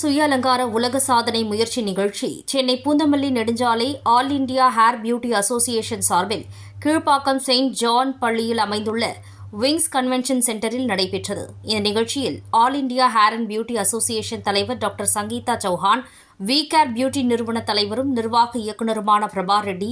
சுய அலங்கார உலக சாதனை முயற்சி நிகழ்ச்சி சென்னை பூந்தமல்லி நெடுஞ்சாலை all India hair beauty association சார்பில் கீழ்ப்பாக்கம் செயின்ட் ஜான் பள்ளியில் அமைந்துள்ள விங்ஸ் கன்வென்ஷன் சென்டரில் நடைபெற்றது. இந்த நிகழ்ச்சியில் all India hair and beauty association தலைவர் doctor Sangeetha Chauhan V care beauty நிறுவன தலைவரும் நிர்வாக இயக்குநருமான Prabha Reddy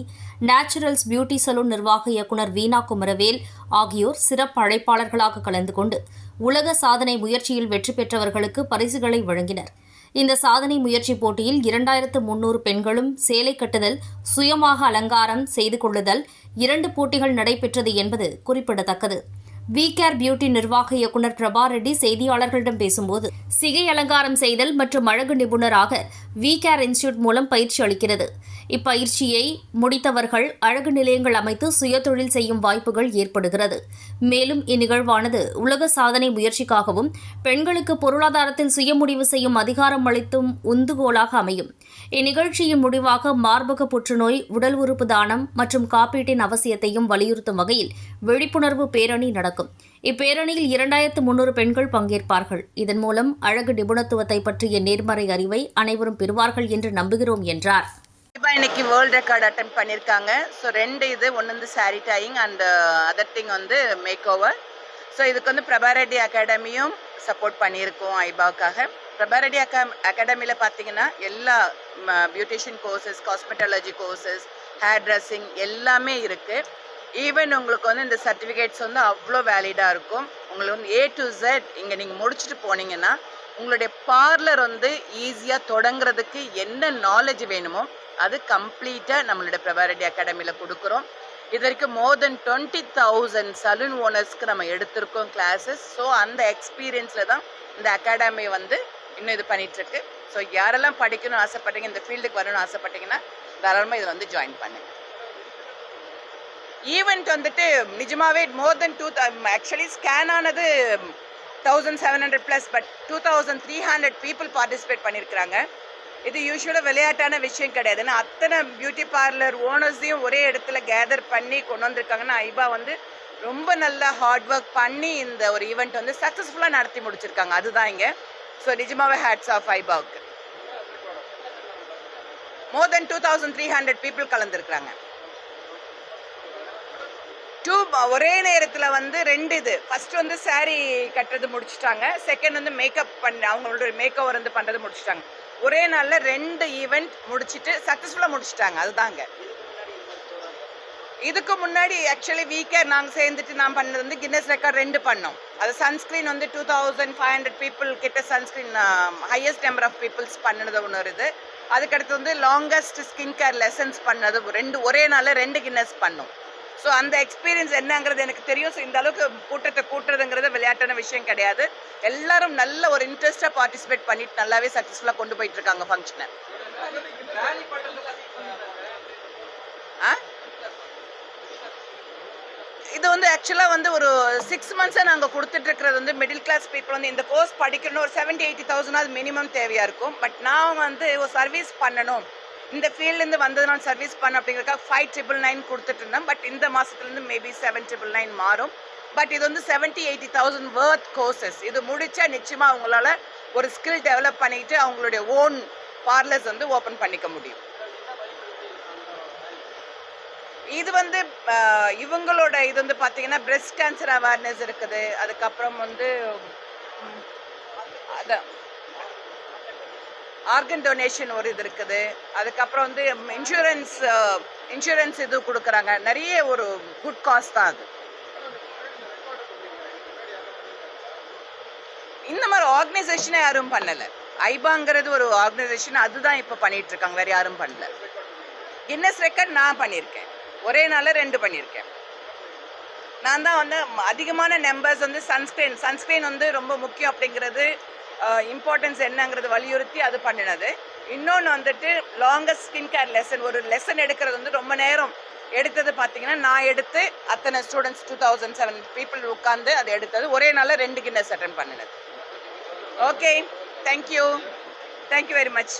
naturals beauty salon நிர்வாக இயக்குநர் வீணா குமரவேல் ஆகியோர் சிறப்பு அழைப்பாளர்களாக கலந்து கொண்டு உலக சாதனை முயற்சியில் வெற்றி பெற்றவர்களுக்கு பரிசுகளை வழங்கினர். இந்த சாதனை முயற்சி போட்டியில் இரண்டாயிரத்து முன்னூறு பெண்களும் சேலை கட்டுதல் சுயமாக அலங்காரம் செய்து கொள்ளுதல் இரண்டு போட்டிகள் நடைபெற்றது என்பது குறிப்பிடத்தக்கது. வி கேர் பியூட்டி நிர்வாக இயக்குநர் பிரபா ரெட்டி செய்தியாளர்களிடம் பேசும்போது சிகை அலங்காரம் செய்தல் மற்றும் அழகு நிபுணராக வி கேர் இன்ஸ்டியூட் மூலம் பயிற்சி அளிக்கிறது. இப்பயிற்சியை முடித்தவர்கள் அழகு நிலையங்கள் அமைத்து சுயதொழில் செய்யும் வாய்ப்புகள் ஏற்படுகிறது. மேலும் இந்நிகழ்வானது உலக சாதனை முயற்சிக்காகவும் பெண்களுக்கு பொருளாதாரத்தில் சுயமுடிவு செய்யும் அதிகாரம் அளித்தும் உந்துகோலாக அமையும். இந்நிகழ்ச்சியின் முடிவாக மார்பக புற்றுநோய் உடல் உறுப்பு தானம் மற்றும் காப்பீட்டின் அவசியத்தையும் வலியுறுத்தும் வகையில் விழிப்புணர்வு பேரணி நடக்கும். நடக்கும் இப்பேரணியில் இரண்டாயிரத்து முன்னூறு பெண்கள் பங்கேற்பார்கள். இதன் மூலம் அழகு நிபுணத்துவத்தை பற்றிய நேர்மறை அறிவை அனைவரும் பெறுவார்கள் என்று நம்புகிறோம் என்றார். இப்போ இன்னைக்கு வேர்ல்ட் ரெக்கார்ட் அட்டன் பண்ணியிருக்காங்க ஸோ ரெண்டு இது ஒன்று வந்து sari dyeing and other thing வந்து மேக் ஓவர் ஸோ இதுக்கு வந்து பிரபாரெட்டி அகாடமியும் சப்போர்ட் பண்ணியிருக்கோம் ஐபாவுக்காக. பிரபாரெட்டி அகா அகாடமியில் பார்த்தீங்கன்னா எல்லா beautician courses cosmetology courses hair dressing எல்லாமே இருக்குது ஈவன் உங்களுக்கு வந்து இந்த சர்டிஃபிகேட்ஸ் வந்து அவ்வளோ வேலிடாக இருக்கும். உங்களுக்கு வந்து ஏ டு ஜெட் இங்கே நீங்கள் முடிச்சுட்டு போனீங்கன்னா உங்களுடைய பார்லர் வந்து ஈஸியாக தொடங்குறதுக்கு என்ன நாலேஜ் வேணுமோ அது கம்ப்ளீட்டாக நம்மளுடைய ப்ரவாரிட்டி அகாடமியில் கொடுக்குறோம். இது வரைக்கும் more than twenty thousand salon ஓனர்ஸ்க்கு நம்ம எடுத்திருக்கோம் கிளாஸஸ் ஸோ அந்த எக்ஸ்பீரியன்ஸில் தான் இந்த அகாடமி வந்து இன்னும் இது பண்ணிகிட்ருக்கு ஸோ யாரெல்லாம் படிக்கணும்னு ஆசைப்பட்டீங்க இந்த ஃபீல்டுக்கு வரணும்னு ஆசைப்பட்டீங்கன்னா தாராளமாக இதில் வந்து ஜாயின் பண்ணுங்கள் ஈவெண்ட் வந்துட்டு நிஜமாவே more than two actually scan ஆனது thousand seven hundred plus but two thousand three hundred people participate பண்ணியிருக்கிறாங்க இது யூஸ்வலாக விளையாட்டான விஷயம் கிடையாது. ஏன்னா அத்தனை பியூட்டி பார்லர் ஓனர்ஸையும் ஒரே இடத்துல கேதர் பண்ணி கொண்டு வந்திருக்காங்கன்னா ஐபா வந்து ரொம்ப நல்லா ஹார்ட் ஒர்க் பண்ணி இந்த ஒரு ஈவெண்ட் வந்து சக்ஸஸ்ஃபுல்லாக நடத்தி முடிச்சிருக்காங்க. அதுதான் இங்கே. ஸோ நிஜமாவே hats off ஐபாவுக்கு. More than two thousand three hundred people கலந்துருக்குறாங்க. Two ஒரே நேரத்தில் வந்து ரெண்டு இது. ஃபர்ஸ்ட் வந்து சாரீ கட்டுறது முடிச்சுட்டாங்க. செகண்ட் வந்து மேக்கப் பண்ண அவங்களோட மேக் ஓவர் வந்து பண்ணுறது முடிச்சுட்டாங்க. ஒரே நாளில் ரெண்டு ஈவெண்ட் முடிச்சுட்டு சக்ஸஸ்ஃபுல்லாக முடிச்சிட்டாங்க. அதுதாங்க. இதுக்கு முன்னாடி ஆக்சுவலி வீக்கே நாங்கள் சேர்ந்துட்டு நான் பண்ணது வந்து கின்னஸ் ரெக்கார்ட் ரெண்டு பண்ணோம். அது சன்ஸ்க்ரீன் வந்து two thousand five hundred people கிட்ட sunscreen highest number of peoples பண்ணினது ஒன்று இது. அதுக்கடுத்து வந்து லாங்கஸ்ட் ஸ்கின் கேர் லெசன்ஸ் பண்ணது ரெண்டு ஒரே நாளில் ரெண்டு கின்னஸ் பண்ணோம். ஸோ அந்த எக்ஸ்பீரியன்ஸ் என்னங்கிறது எனக்கு தெரியும். ஸோ இந்த அளவுக்கு கூட்டத்தை கூட்டுறதுங்கிறது விளையாட்டான விஷயம் கிடையாது. எல்லாரும் நல்ல ஒரு இன்ட்ரெஸ்டாக பார்ட்டிசிபேட் பண்ணிட்டு நல்லாவே சக்ஸஸ்ஃபுல்லாக கொண்டு போயிட்டு இருக்காங்க ஃபங்க்ஷனை ஆ? இது வந்து ஆக்சுவலாக வந்து ஒரு சிக்ஸ் மந்த்ஸாக நாங்கள் கொடுத்துட்டு இருக்கிறது வந்து மிடில் கிளாஸ் பீப்புள் வந்து இந்த கோர்ஸ் படிக்கணும் ஒரு செவன்ட்டி எயிட்டி தௌசண்ட் அது மினிமம் தேவையாக இருக்கும். பட் நான் வந்து ஒரு சர்வீஸ் பண்ணணும். இந்த ஃபீல்ட்லேருந்து வந்ததுனால சர்வீஸ் பண்ண அப்படிங்கிறதுக்காக ஃபைவ் ட்ரிபிள் நைன் கொடுத்துட்டு இருந்தேன். பட் இந்த மாதத்துலேருந்து மேபி செவன் ட்ரிபிள் நைன் மாறும். பட் இது வந்து seventy eighty thousand worth courses இது முடிச்சா நிச்சயமாக அவங்களால ஒரு ஸ்கில் டெவலப் பண்ணிட்டு அவங்களுடைய ஓன் பார்லர்ஸ் வந்து ஓப்பன் பண்ணிக்க முடியும். இது வந்து இவங்களோட இது வந்து பார்த்தீங்கன்னா பிரெஸ்ட் கேன்சர் அவேர்னஸ் இருக்குது. அதுக்கப்புறம் வந்து அதான். ஆர்கன் டொனேஷன் ஒரு இது இருக்குது. அதுக்கப்புறம் வந்து இன்சூரன்ஸ் இன்சூரன்ஸ் இது கொடுக்குறாங்க. நிறைய ஒரு குட் காஸ் தான் அது. இந்த மாதிரி ஆர்கனைசேஷனே யாரும் பண்ணலை. ஐபாங்கிறது ஒரு ஆர்கனைசேஷன் அதுதான் இப்போ பண்ணிட்டு இருக்காங்க வேற யாரும் பண்ணல. கின்னஸ் ரெக்கார்ட் நான் பண்ணியிருக்கேன். ஒரே நாளில் ரெண்டு பண்ணியிருக்கேன். நான் தான் வந்து அதிகமான நம்பர்ஸ் வந்து சன்ஸ்க்ரீன் சன்ஸ்க்ரீன் வந்து ரொம்ப முக்கியம் அப்படிங்கிறது இம்பார்ட்டன்ஸ் என்னங்கிறது வலியுறுத்தி அது பண்ணினது. இன்னொன்று வந்துட்டு லாங்கஸ்ட் ஸ்கின் கேர் லெசன் ஒரு லெசன் எடுக்கிறது வந்து ரொம்ப நேரம் எடுத்தது பார்த்தீங்கன்னா நான் எடுத்து அத்தனை students two thousand seven people உட்காந்து அதை எடுத்தது. ஒரே நாளில் ரெண்டு கின்னஸ் அட்டன் பண்ணினது. Okay thank you thank you very much